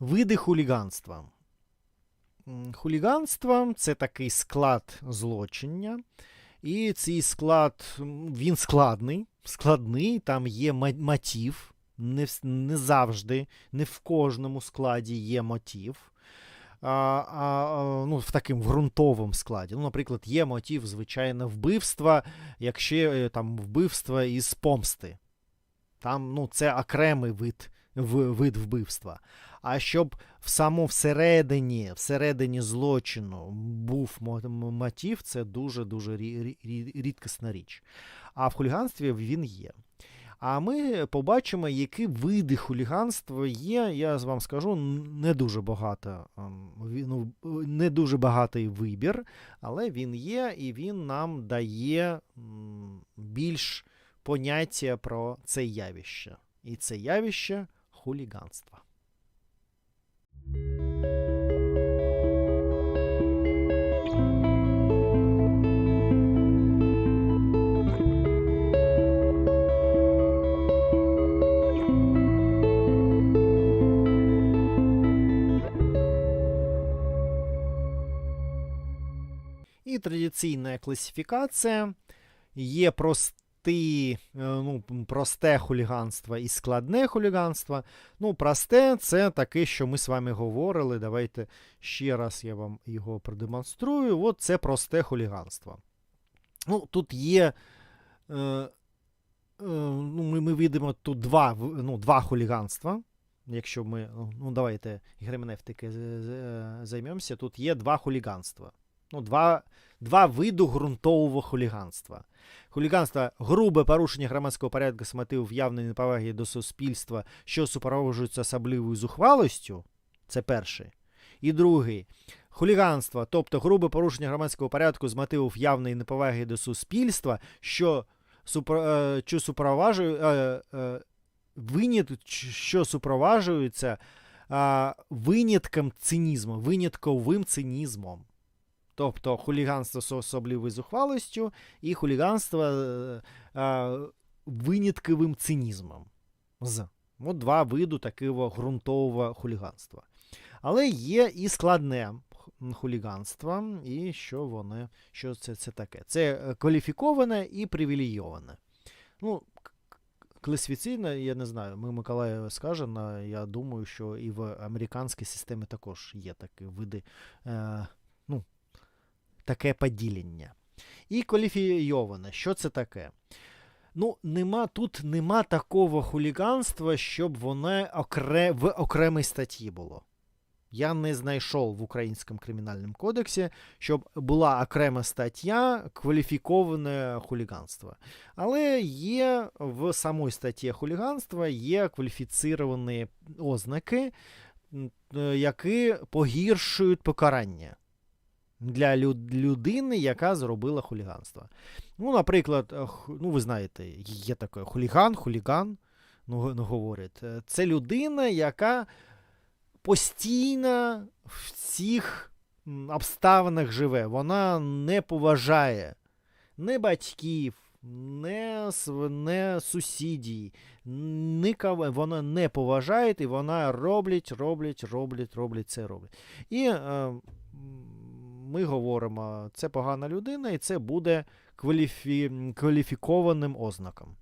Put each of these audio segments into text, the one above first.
Види хуліганства. Хуліганство це такий склад злочиння. І цей склад, він складний, складний, там є мотив. Не, не завжди, не в кожному складі є мотив. А, а, ну, в таким ґрунтовому складі. Ну, наприклад, є мотив, звичайно, вбивства, якщо е, там вбивство із помсти. Там ну, це окремий вид, в- вид вбивства. А щоб в само всередині, всередині злочину був мо- мотив, це дуже-дуже рі- рі- рі- рідкісна річ. А в хуліганстві він є. А ми побачимо, які види хуліганства є. Я вам скажу, не дуже багато, ем, ну, не дуже багатий вибір, але він є, і він нам дає більш поняття про це явище. І це явище хуліганства. І традиційна класифікація є прості, е, ну, просте хуліганство і складне хуліганство. Ну, просте це таке, що ми з вами говорили. Давайте ще раз я вам його продемонструю. От це просте хуліганство. Ну, тут є. Е, е, ну, ми, ми видимо тут два, ну, два хуліганства. Якщо ми, ну давайте герменевтики з- з- займемося, тут є два хуліганства. Ну, два, два види ґрунтового хуліганства. Хуліганство грубе порушення громадського порядку з мотивів явної неповаги до суспільства, що супроводжується особливою зухвалостю. Це перший. І другий. Хуліганство, тобто грубе порушення громадського порядку з мотивів явної неповаги до суспільства, що, супро, е, що е, е, що супроводжується винятком цинізму, винятковим цинізмом. Тобто хуліганство з особливою зухвалостю і хуліганство е, е, винятковим цинізмом. З. От два види такого ґрунтового хуліганства. Але є і складне хуліганство, і що воно, що це, це таке? Це е, кваліфіковане і привілейоване. Ну, класифіційно, я не знаю, ми Миколаїв скаже, но я думаю, що і в американській системі також є такі види. Е, ну, таке поділення. І кваліфійоване. Що це таке? Ну, нема, тут нема такого хуліганства, щоб воно окре, в окремій статті було. Я не знайшов в Українському кримінальному кодексі, щоб була окрема стаття кваліфіковане хуліганство. Але є в самій статті хуліганства є кваліфіціровані ознаки, е, які погіршують покарання для люд- людини, яка зробила хуліганство. Ну, наприклад, е, ну, ви знаєте, є таке хуліган, хуліган, ну, ну, говорять. Е, Це людина, яка постійно в цих обставинах живе. Вона не поважає не батьків, не, не сусідів, нікого вона не поважає, і вона роблять, роблять, роблять, роблять це роблять. І е, ми говоримо, це погана людина, і це буде кваліфі... кваліфікованим ознаком.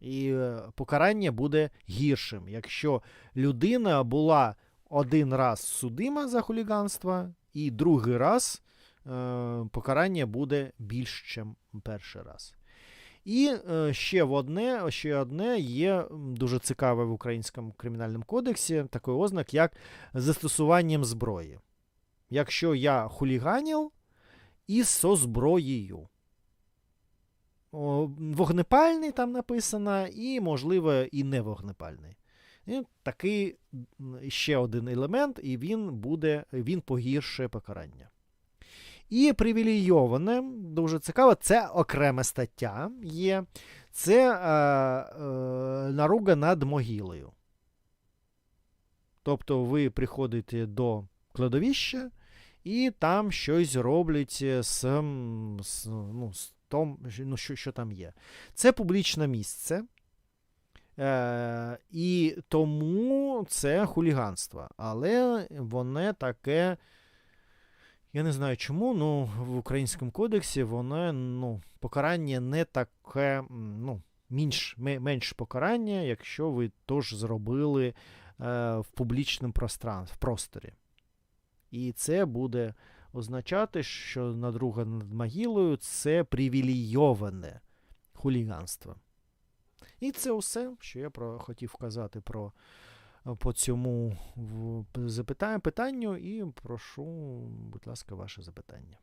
І е, покарання буде гіршим, якщо людина була один раз судима за хуліганство, і другий раз е, покарання буде більш, ніж перший раз. І е, ще одне, ще одне є дуже цікаве в українському кримінальному кодексі такий ознак, як застосуванням зброї. Якщо я хуліганів із со зброєю. О, Вогнепальний там написано, і, можливо, і не вогнепальний. І такий ще один елемент, і він буде, він погіршує покарання. І привілейоване, дуже цікаво, це окрема стаття є. Це е, е, наруга над могилою. Тобто ви приходите до кладовища, і там щось роблять з, з, ну, з том, ну, що, що там є. Це публічне місце. Е, і тому це хуліганство. Але воно таке. Я не знаю чому, ну в українському кодексі воно ну, покарання не таке, ну, менш, менш покарання, якщо ви теж зробили е, в публічному просторі. І це буде означати, що надруга над могилою це привілейоване хуліганство. І це все, що я про, хотів казати про по цьому в- питанню, і прошу, будь ласка, ваше запитання.